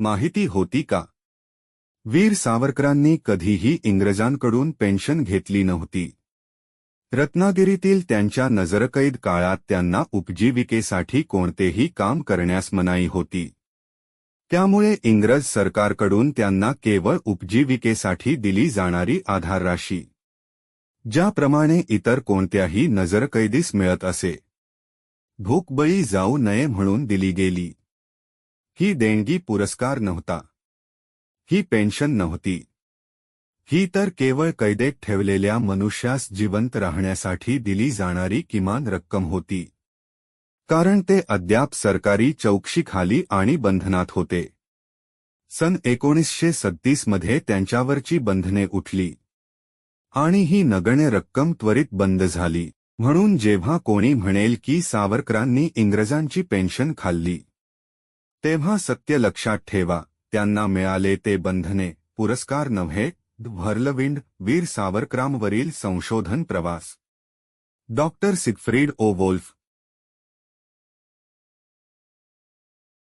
माहिती होती का? वीर सावरकरांनी कधीही इंग्रजांकडून पेन्शन घेतली नव्हती. रत्नागिरीतील त्यांच्या नजरकैद काळात त्यांना उपजीविकेसाठी कोणतेही काम करण्यास मनाई होती. त्यामुळे इंग्रज सरकारकडून त्यांना केवळ उपजीविकेसाठी दिली जाणारी आधारराशी ज्याप्रमाणे इतर कोणत्याही नजरकैदीस मिळत असे. भूकबळी जाऊ नये म्हणून दिली गेली. ही देणगी पुरस्कार नव्हता. ही पेन्शन नव्हती. ही तर केवळ कैदेत ठेवलेल्या मनुष्यास जिवंत राहण्यासाठी दिली जाणारी किमान रक्कम होती. कारण ते अद्याप सरकारी चौकशीखाली आणि बंधनात होते. सन एकोणीसशे सत्तीसमध्ये त्यांच्यावरची बंधने उठली. आणि ही नगण्य रक्कम त्वरित बंद झाली. म्हणून जेव्हा कोणी म्हणेल की सावरकरांनी इंग्रजांची पेन्शन खाल्ली तेव्हा सत्य लक्षात ठेवा. त्यांना मिळाले ते बंधने, पुरस्कार नव्हे व्हर्लविंड वीर सावरकरांवरील संशोधन प्रवास. डॉक्टर सिगफ्रीड ओ वोल्फ